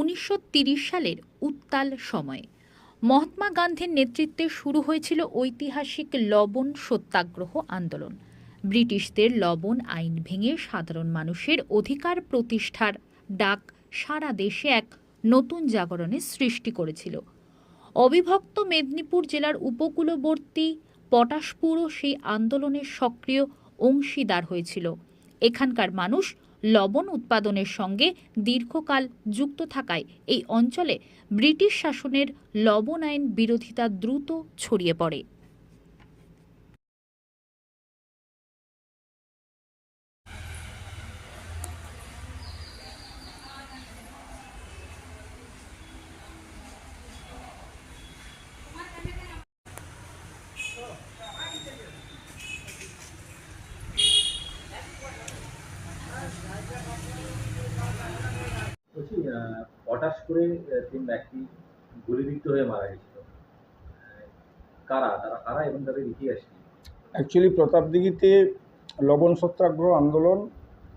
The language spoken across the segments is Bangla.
উনিশশো সালের উত্তাল সময়ে। মহাত্মা গান্ধীর নেতৃত্বে শুরু হয়েছিল ঐতিহাসিক লবণ সত্যাগ্রহ আন্দোলন। ব্রিটিশদের লবণ আইন ভেঙে সাধারণ মানুষের অধিকার প্রতিষ্ঠার ডাক সারা দেশে এক নতুন জাগরণের সৃষ্টি করেছিল। অবিভক্ত মেদিনীপুর জেলার উপকূলবর্তী পটাশপুরও সেই আন্দোলনের সক্রিয় অংশীদার হয়েছিল। এখানকার মানুষ লবণ উৎপাদনের সঙ্গে দীর্ঘকাল যুক্ত থাকায় এই অঞ্চলে ব্রিটিশ শাসনের লবণ আইন বিরোধিতা দ্রুত ছড়িয়ে পড়ে। পটাশ করে তিন ব্যক্তি গুলিবিদ্ধ হয়ে মারা গেছিল। কারা? তারা কারা এবং তাদের ইতিহাস কি? অ্যাকচুয়ালি প্রতাপদিঘিতে লবণ সত্যাগ্রহ আন্দোলন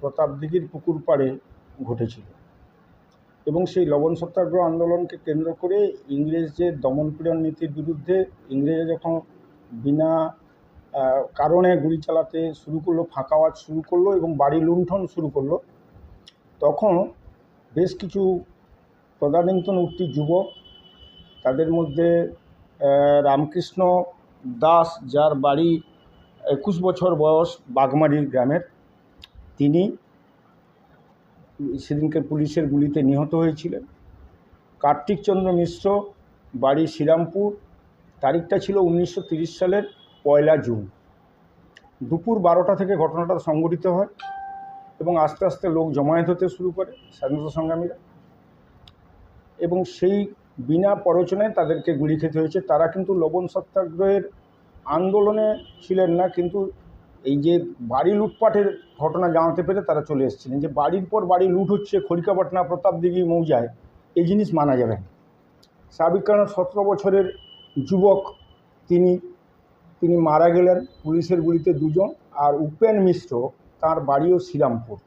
প্রতাপদিঘির পুকুর পাড়ে ঘটেছিল। এবং সেই লবণ সত্যাগ্রহ আন্দোলনকে কেন্দ্র করে ইংরেজদের দমনপীড়ন নীতির বিরুদ্ধে ইংরেজরা যখন বিনা কারণে গুলি চালাতে শুরু করল ফাঁকাওয়াজ শুরু করল এবং বাড়ি লুণ্ঠন শুরু করল, তখন বেশ কিছু তদানীন্তন উঠতি যুবক তাদের মধ্যে রামকৃষ্ণ দাস, যার বাড়ি একুশ বছর বয়স বাগমারি গ্রামের, তিনি সেদিনকে পুলিশের গুলিতে নিহত হয়েছিলেন। কার্তিক চন্দ্র মিশ্র বাড়ি শ্রীরামপুর, তারিখটা ছিল উনিশশো সালের পয়লা জুন। দুপুর বারোটা থেকে ঘটনাটা সংঘটিত হয়। এবং আস্তে আস্তে লোক জমায়েত হতে শুরু করে স্বাধীনতা সংগ্রামীরা। এবং সেই বিনা পরচনায় তাদেরকে গুলি খেতে হয়েছে। তারা কিন্তু লবণ সত্যাগ্রহের আন্দোলনে ছিলেন না, কিন্তু এই যে বাড়ি লুটপাটের ঘটনা জানাতে পেরে তারা চলে এসেছিলেন। যে বাড়ির পর বাড়ি লুট হচ্ছে, খড়িকাপাটনা প্রতাপদিঘি মৌজায়, এই জিনিস মানা যাবে সাবিক কারণ সতেরো বছরের যুবক তিনি তিনি মারা গেলেন। পুলিশের গুলিতে দুজন আর উপেন মিশ্র তার বাড়িও শ্রীরামপুর।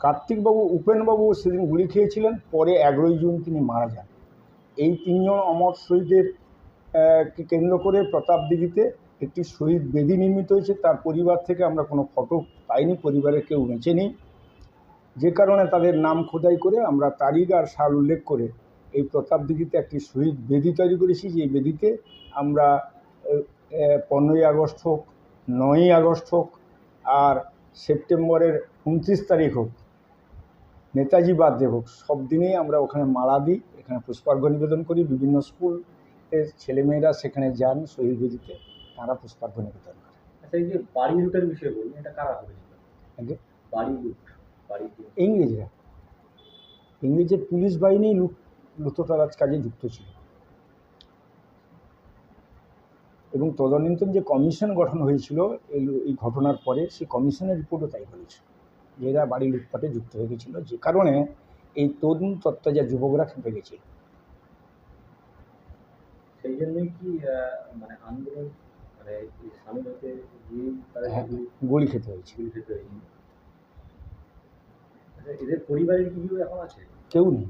কার্তিকবাবু, উপেনবাবু সেদিন গুলি খেয়েছিলেন, পরে এগারোই জুন তিনি মারা যান। এই তিনজন অমর শহীদের কেন্দ্র করে প্রতাপদিঘিতে একটি শহীদ বেদি নির্মিত হয়েছে। তার পরিবার থেকে আমরা কোনো ফটো পাইনি, পরিবারের কেউ বেঁচে নেই। যে কারণে তাদের নাম খোদাই করে আমরা তারিখ আর সাল উল্লেখ করে এই প্রতাপদিঘিতে একটি শহীদ বেদি তৈরি করেছি। যে বেদিতে আমরা পনেরোই আগস্ট হোক, নয়ই আগস্ট হোক আর সেপ্টেম্বরের উনত্রিশ তারিখ হোক নেতাজি বার্থডে হোক সব দিনেই আমরা ওখানে মালা দিই এখানে পুষ্পার্ঘ্য নিবেদন করি বিভিন্ন স্কুল ছেলেমেয়েরা সেখানে যান শহীদ বেদিতে তারা পুষ্পার্ঘ্য নিবেদন করে। আচ্ছা এই যে বাড়ি লুটের বিষয়ে এটা কারা করেছিল? বাড়ি লুট বাড়ি। ইংরেজরা। ইংরেজের পুলিশ বাহিনী লুট লুটোতারাজ কাজে যুক্ত ছিল। এবং তদানীন্তন যে কমিশন গঠন হয়েছিল এই এই ঘটনার পরে সেই কমিশনের রিপোর্টও তাই বলেছে যে এরা বাড়ি লুটপাটে যুক্ত হয়ে গেছিল। যে কারণে এই তরুণ তত্ত্বাজা যুবকরা খেপে গেছিল। সেই জন্যই কি মানে আন্দোলন মানে হ্যাঁ। গুলি খেতে হয়েছে। আচ্ছা এদের পরিবারের কি এখন আছে? কেউ নেই।